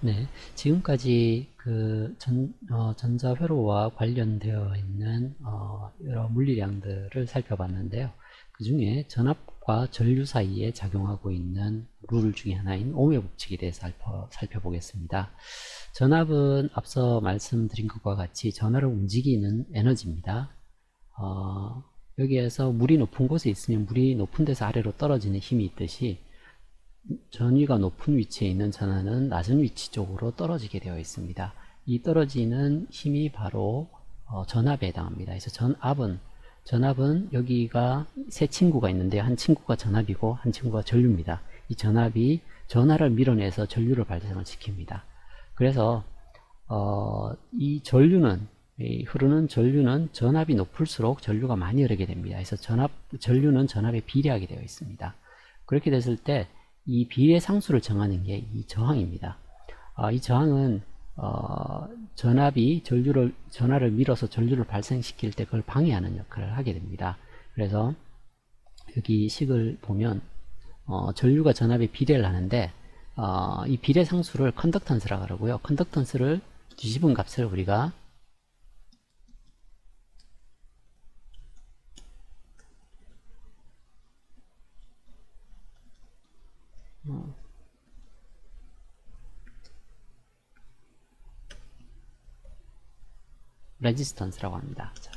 네, 지금까지 그 전, 어, 전자회로와 관련되어 있는 어, 여러 물리량들을 살펴봤는데요. 그 중에 전압과 전류 사이에 작용하고 있는 룰 중에 하나인 오음의 법칙에 대해서 살펴, 살펴보겠습니다. 전압은 앞서 말씀드린 것과 같이 전화를 움직이는 에너지입니다. 어, 여기에서 물이 높은 곳에 있으면 물이 높은 데서 아래로 떨어지는 힘이 있듯이 전위가 높은 위치에 있는 전하는 낮은 위치 쪽으로 떨어지게 되어 있습니다. 이 떨어지는 힘이 바로 어, 전압에 해당합니다. 그래서 전압은 전압은 여기가 세 친구가 있는데 한 친구가 전압이고 한 친구가 전류입니다. 이 전압이 전하를 밀어내서 전류를 발생을 시킵니다. 그래서 어, 이 전류는 이 흐르는 전류는 전압이 높을수록 전류가 많이 흐르게 됩니다. 그래서 전압 전류는 전압에 비례하게 되어 있습니다. 그렇게 됐을 때 이 비례 상수를 정하는 게 이 저항입니다. 아, 이 저항은 어, 전압이 전류를 전하를 밀어서 전류를 발생시킬 때 그걸 방해하는 역할을 하게 됩니다. 그래서 여기 식을 보면 어, 전류가 전압에 비례를 하는데 어, 이 비례 상수를 컨덕턴스라고 하고요. 컨덕턴스를 뒤집은 값을 우리가 레지스턴스라고 합니다. 자,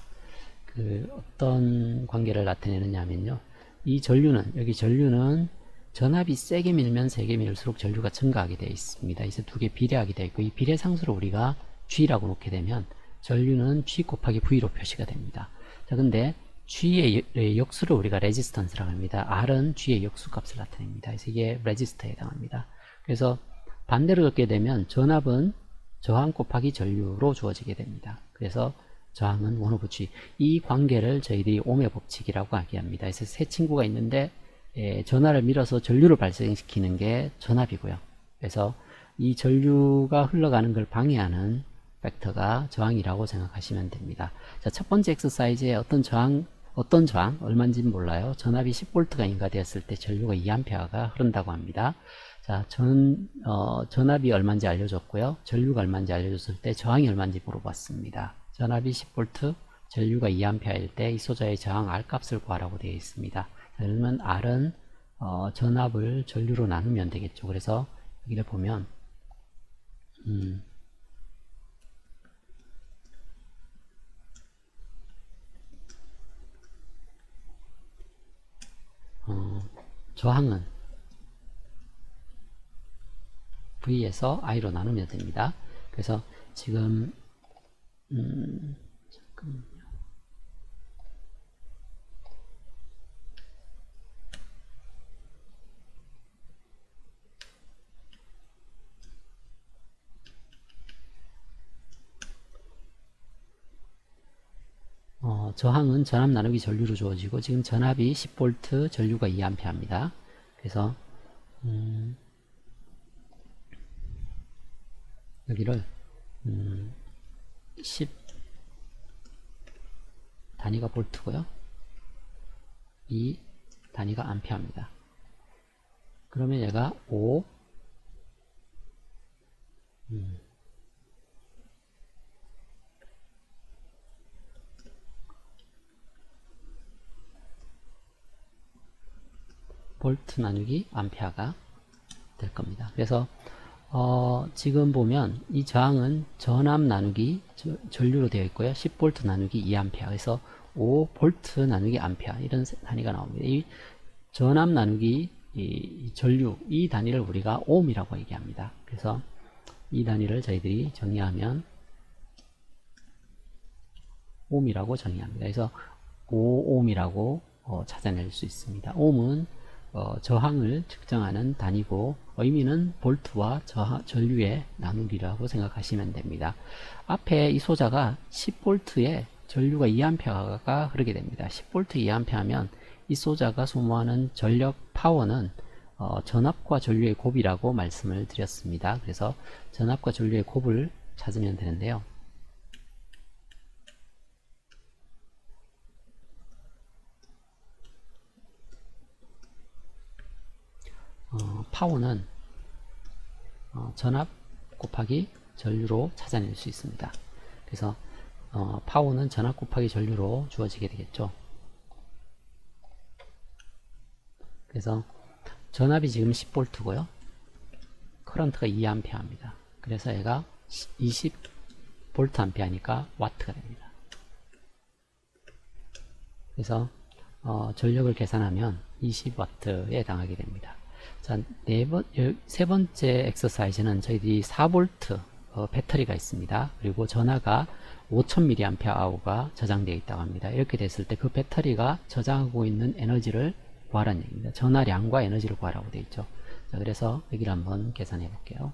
그 어떤 관계를 나타내느냐 하면요. 이 전류는 여기 전류는 전압이 세게 밀면 세게 밀수록 전류가 증가하게 되어 있습니다. 이제 두 개 비례하게 되어 있고 이 비례 상수를 우리가 G라고 놓게 되면 전류는 G 곱하기 V로 표시가 됩니다. 자, 근데 G의 역수를 우리가 레지스턴스라고 합니다. R은 G의 역수 값을 나타냅니다. 그래서 이게 레지스터에 해당합니다. 그래서 반대로 긋게 되면 전압은 저항 곱하기 전류로 주어지게 됩니다. 그래서 저항은 원 오브 G. 이 관계를 저희들이 오메 법칙이라고 하기합니다. 그래서 세 친구가 있는데 예, 전하를 밀어서 전류를 발생시키는 게 전압이고요. 그래서 이 전류가 흘러가는 걸 방해하는 벡터가 저항이라고 생각하시면 됩니다. 자, 첫 번째 엑서사이즈에 어떤 저항, 어떤 저항, 얼마인지는 몰라요. 전압이 10V가 인가되었을 때 전류가 2A가 흐른다고 합니다. 자, 전, 어, 전압이 얼마인지 알려줬고요. 전류가 얼마인지 알려줬을 때 저항이 얼마인지 물어봤습니다. 전압이 10V, 전류가 2A일 때 이 소자의 저항 R 값을 구하라고 되어 있습니다. 자, 그러면 R은 어, 전압을 전류로 나누면 되겠죠. 그래서 여기를 보면 음, 어, 저항은 V에서 I로 나누면 됩니다. 그래서 지금 음, 잠깐만요. 어, 저항은 전압 나누기 전류로 주어지고 지금 전압이 10V, 전류가 2A입니다. 그래서 음, 여기를 음, 10 단위가 볼트고요. 이 단위가 암페어입니다. 그러면 얘가 5 음, 볼트 나누기 암페어가 될 겁니다. 그래서 어, 지금 보면 이 저항은 전압 나누기 저, 전류로 되어 있고요. 10V 나누기 2A 그래서 5V 나누기 암페어 이런 단위가 나옵니다. 이 전압 나누기 이 전류 이 단위를 우리가 옴이라고 얘기합니다. 그래서 이 단위를 저희들이 정의하면 옴이라고 정의합니다. 그래서 5옴이라고 어, 찾아낼 수 있습니다. 옴은 어, 저항을 측정하는 단위고 의미는 볼트와 저하, 전류의 나누기라고 생각하시면 됩니다. 앞에 이 소자가 10볼트에 전류가 2A가 흐르게 됩니다. 10V 2A 하면 이 소자가 소모하는 전력 파워는 어, 전압과 전류의 곱이라고 말씀을 드렸습니다. 그래서 전압과 전류의 곱을 찾으면 되는데요. 어, 파워는 어, 전압 곱하기 전류로 찾아낼 수 있습니다. 그래서 어, 파워는 전압 곱하기 전류로 주어지게 되겠죠. 그래서 전압이 지금 10V고요. 커런트가 2A입니다. 그래서 얘가 20V A니까 와트가 됩니다. 그래서 어, 전력을 계산하면 20W에 해당하게 됩니다. 자, 네 번, 열- 세 번째 엑서사이즈는 저희들이 4V 어, 배터리가 있습니다. 그리고 전하가 5000mAh가 저장되어 있다고 합니다. 이렇게 됐을 때 그 배터리가 저장하고 있는 에너지를 구하라는 얘기입니다. 전하량과 에너지를 구하라고 되어 있죠. 자, 그래서 여기를 한번 계산해 볼게요.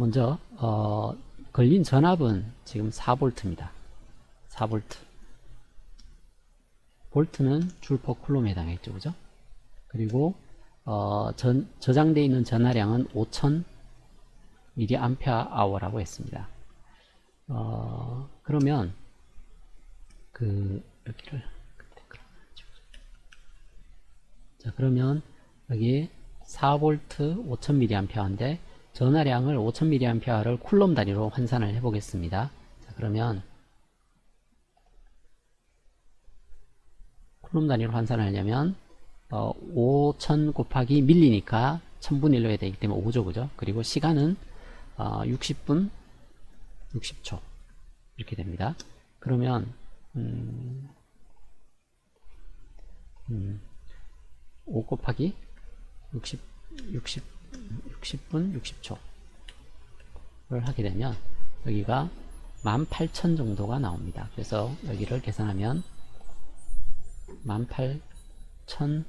먼저 어, 걸린 전압은 지금 4V입니다. 4V. 볼트는 줄퍼 쿨롬에 해당했죠, 그죠? 그리고 어, 전, 저장되어 있는 전하량은 5000 mAh라고 했습니다. 어, 그러면 그 여기를 자 그러면 여기 4V 5000mAh인데 전하량을 5000mAh를 쿨롬 단위로 환산을 해 보겠습니다. 자 그러면 쿨롬 단위로 환산하려면 어, 5000 곱하기 밀리니까 1000분의 1로 해야 되기 때문에 5죠 그죠? 그리고 시간은 어, 60분 60초 이렇게 됩니다. 그러면 음, 음, 5 곱하기 60, 60, 60분 60초를 하게 되면 여기가 18,000 정도가 나옵니다. 그래서 여기를 계산하면 18,000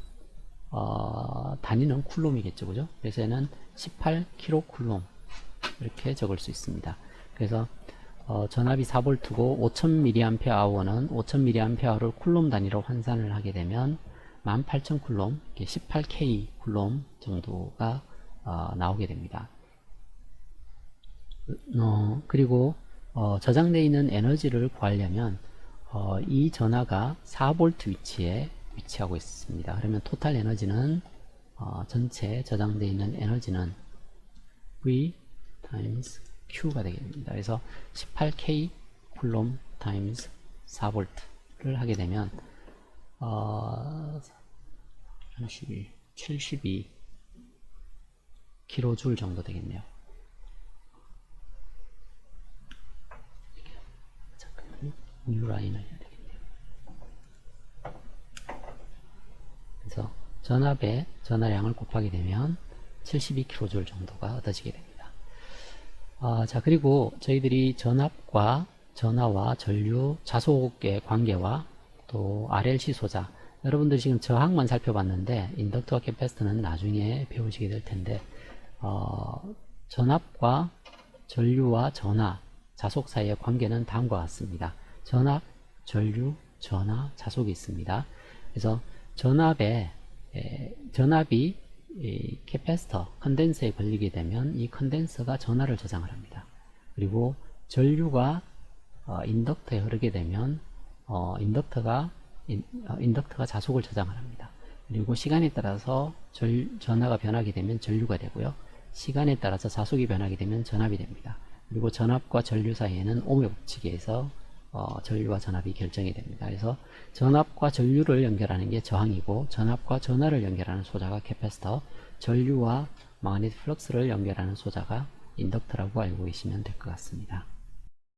어, 단위는 쿨롬이겠죠, 그죠? 그래서 얘는 18kg 쿨롬 이렇게 적을 수 있습니다. 그래서 어, 전압이 4V고 5000mAh는 5000mAh를 쿨롬 단위로 환산을 하게 되면 18,000 쿨롬, 18K 쿨롬 정도가 어, 나오게 됩니다. 어, 그리고 어, 저장되어 있는 에너지를 구하려면 어, 이 전하가 4V 위치에 위치하고 있습니다. 그러면 토탈 에너지는 어, 전체 저장되어 있는 에너지는 V times Q가 되겠습니다. 그래서 18K 쿨롬 times 4V를 하게 되면 어, 32, 72 킬로줄 정도 되겠네요. 잠깐만요. 뉴 라인을 해야 되겠네요. 그래서 전압의 전하량을 곱하게 되면 72kJ 정도가 얻어지게 됩니다. 아, 자 그리고 저희들이 전압과 전하와 전류 자속의 관계와 또 RLC 소자 여러분들 지금 저항만 살펴봤는데 인덕터와 캐패시터는 나중에 배우시게 될 텐데 어, 전압과 전류와 전하 자속 사이의 관계는 다음과 같습니다. 전압, 전류, 전하, 자속이 있습니다. 그래서 전압에 에, 전압이 이 캐패시터, 컨덴서에 걸리게 되면 이 컨덴서가 전하를 저장을 합니다. 그리고 전류가 어, 인덕터에 흐르게 되면 어, 인덕터가 인, 어, 인덕터가 자속을 저장을 합니다. 그리고 시간에 따라서 절, 전하가 변하게 되면 전류가 되고요. 시간에 따라서 자속이 변하게 되면 전압이 됩니다. 그리고 전압과 전류 사이에는 오묘 법칙에 서 어, 전류와 전압이 결정이 됩니다. 그래서 전압과 전류를 연결하는 게 저항이고 전압과 전하를 연결하는 소자가 캐패시터, 전류와 마그네틱 플럭스를 연결하는 소자가 인덕터라고 알고 계시면 될 것 같습니다.